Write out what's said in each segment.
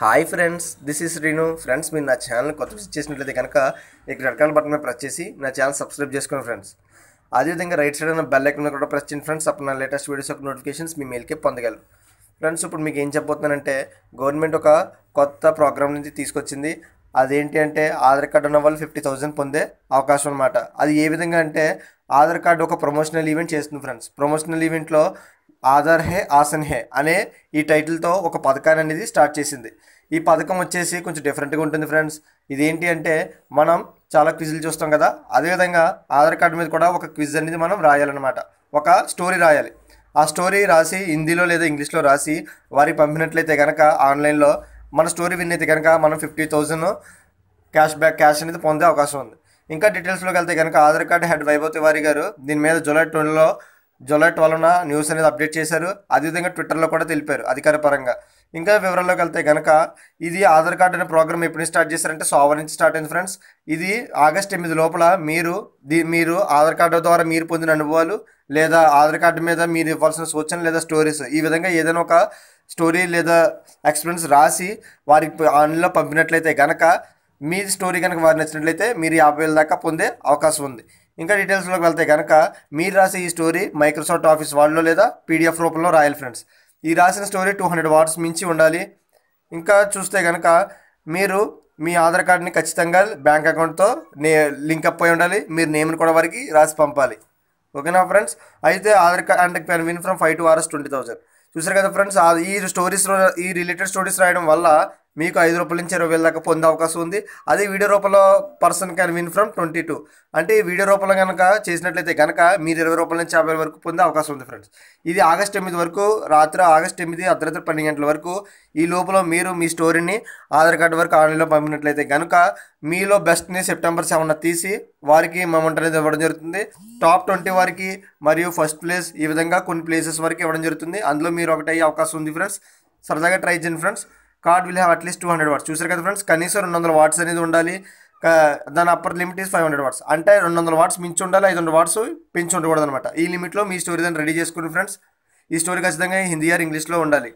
Hi friends this is Reenu. Friends మీరు నా channel కొత్త విజిట్ చేసినట్లయితే కనుక ఇక్కడ రెడ్ బటన్ మీద ప్రెస్ చేసి నా ఛానల్ సబ్స్క్రైబ్ చేసుకోండి ఫ్రెండ్స్. అదేవిధంగా రైట్ సైడ్ ఉన్న బెల్ ఐకన్ కూడా ప్రెస్ చేయండి ఫ్రెండ్స్ అప్పుడు నా లేటెస్ట్ వీడియోస్ యొక్క నోటిఫికేషన్స్ మీ మెయిల్కే పొందగలరు ఫ్రెండ్స్ ఇప్పుడు మీకు ఏం చెప్పబోతున్నానంటే గవర్నమెంట్ ఒక కొత్త ప్రోగ్రామ్ నుంచి తీసుకొచ్చింది. అదేంటి అంటే ఆధార్ కార్డు ఉన్న వాళ్ళు ఫిఫ్టీ థౌసండ్ పొందే అవకాశం అనమాట అది ఏ విధంగా అంటే ఆధార్ కార్డు ఒక ప్రమోషనల్ ఈవెంట్ చేస్తుంది ఫ్రెండ్స్. ప్రమోషనల్ ఈవెంట్లో ఆధార్ హే ఆసన్ హే అనే ఈ టైటిల్తో ఒక పథకాన్ని అనేది స్టార్ట్ చేసింది. ఈ పథకం వచ్చేసి కొంచెం డిఫరెంట్గా ఉంటుంది ఫ్రెండ్స్ ఇదేంటి అంటే మనం చాలా క్విజ్లు చూస్తాం కదా అదేవిధంగా ఆధార్ కార్డు మీద కూడా ఒక క్విజ్ అనేది మనం రాయాలన్నమాట. ఒక స్టోరీ రాయాలి. ఆ స్టోరీ రాసి హిందీలో లేదా ఇంగ్లీష్లో రాసి వారికి పంపినట్లయితే కనుక ఆన్లైన్లో మన స్టోరీ విన్ అయితే కనుక మనం fifty thousand cash back cash అనేది పొందే అవకాశం ఉంది. ఇంకా డీటెయిల్స్లోకి వెళ్తే కనుక ఆధార్ కార్డు హెడ్ వైభవ్ తివారి గారు దీని మీద జూలై ట్వెల్వ్లో జూలై ట్వెల్వ్న న్యూస్ అనేది అప్డేట్ చేశారు. అదేవిధంగా ట్విట్టర్లో కూడా తెలిపారు అధికారపరంగా ఇంకా వివరాల్లోకి వెళ్తే కనుక ఇది ఆధార్ కార్డు అనే ప్రోగ్రామ్ ఎప్పుడు స్టార్ట్ చేశారంటే సోమవారం నుంచి స్టార్ట్ అయింది ఫ్రెండ్స్ ఇది ఆగస్ట్ ఎనిమిది లోపల మీరు దీ మీరు ఆధార్ కార్డు ద్వారా మీరు పొందిన అనుభవాలు లేదా ఆధార్ కార్డు మీద మీరు ఇవ్వాల్సిన సూచనలు లేదా స్టోరీస్ ఈ విధంగా ఏదైనా ఒక స్టోరీ లేదా ఎక్స్పీరియన్స్ రాసి వారికి ఆన్లైన్లో పంపినట్లయితే కనుక మీ స్టోరీ కనుక వారు నచ్చినట్లయితే మీరు యాభై వేల దాకా పొందే అవకాశం ఉంది. ఇంకా డీటెయిల్స్లోకి వెళ్తే కనుక మీరు రాసే ఈ స్టోరీ మైక్రోసాఫ్ట్ ఆఫీస్ వాళ్ళలో లేదా పీడిఎఫ్ రూపంలో రాయాలి ఫ్రెండ్స్ ఈ రాసిన స్టోరీ టూ హండ్రెడ్ వాట్స్ మించి ఉండాలి. ఇంకా చూస్తే కనుక మీరు మీ ఆధార్ కార్డ్ని ఖచ్చితంగా బ్యాంక్ అకౌంట్తో నే లింక్ అప్ అయి ఉండాలి. మీరు నేమ్ని కూడా వారికి రాసి పంపాలి. ఓకేనా ఫ్రెండ్స్ అయితే Aadhaar card and can win from five to RS twenty thousand చూసారు కదా ఫ్రెండ్స్ ఆ- ఈ స్టోరీస్లో ఈ రిలేటెడ్ స్టోరీస్ రాయడం వల్ల మీకు ఐదు రూపాయల నుంచి ఇరవై వేల దాకా పొందే అవకాశం ఉంది. అదే వీడియో రూపంలో person can win from twenty two. అంటే ఈ వీడియో రూపంలో కనుక చేసినట్లయితే కనుక మీరు ఇరవై రూపాయల నుంచి యాభై వరకు పొందే అవకాశం ఉంది ఫ్రెండ్స్ ఇది ఆగస్ట్ ఎనిమిది వరకు రాత్రి ఆగస్ట్ ఎనిమిది అర్ధరాత్రి పన్నెండు గంటల వరకు ఈ లోపల మీరు మీ స్టోరీని ఆధార్ కార్డు వరకు ఆన్లైన్లో పంపినట్లయితే కనుక మీలో బెస్ట్ని సెప్టెంబర్ సెవెన్ తీసి వారికి అమౌంట్ అనేది ఇవ్వడం జరుగుతుంది. టాప్ ట్వంటీ వారికి మరియు ఫస్ట్ ప్లేస్ ఈ విధంగా కొన్ని ప్లేసెస్ వరకు ఇవ్వడం జరుగుతుంది. అందులో మీరు ఒకటి అయ్యే అవకాశం ఉంది ఫ్రెండ్స్ సరదాగా ట్రై చేయండి friends card will have at least two hundred watts. చూసారు కదా ఫ్రెండ్స్? కనీసం రెండు వందల వాట్స్ అనేది ఉండాలి. దాని upper limit is five hundred watts అంటే రెండు వందల వాట్స్ మించి ఉండాలి ఐదు వందల వాట్స్ పెంచి ఉండకూడదు అనమాట ఈ లిమిట్లో మీ స్టోరీ దాన్ని రెడీ చేసుకోండి ఫ్రెండ్స్ ఈ స్టోరీ ఖచ్చితంగా హిందీ ఆర్ ఇంగ్లీష్లో ఉండాలి.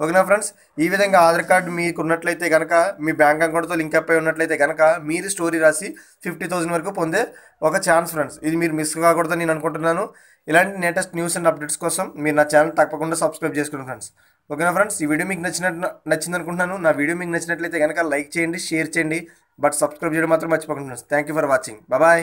ఓకేనా ఫ్రెండ్స్? ఈ విధంగా ఆధార్ కార్డు మీకు ఉన్నట్లయితే కనుక మీ బ్యాంక్ అకౌంట్తో లింక్ అప్ అయి ఉన్నట్లయితే కనుక మీరు స్టోరీ రాసి ఫిఫ్టీ థౌసండ్ వరకు పొందే ఒక ఛాన్స్ ఫ్రెండ్స్. ఇది మీరు మిస్ కాకూడదని నేను అనుకుంటున్నాను. ఇలాంటి లేటెస్ట్ న్యూస్ అండ్ అప్డేట్స్ కోసం మీరు నా ఛానల్ తప్పకుండా సబ్స్క్రైబ్ చేసుకోండి ఫ్రెండ్స్. ఓకేనా ఫ్రెండ్స్? ఈ వీడియో మీకు నచ్చినట్టు నచ్చింది అనుకుంటున్నాను నా వీడియో మీకు నచ్చినట్లయితే కనుక లైక్ చేయండి షేర్ చేయండి బట్ సబ్స్క్రైబ్ చేయడం మాత్రం మర్చిపోకుండా friends. Thank you for watching bye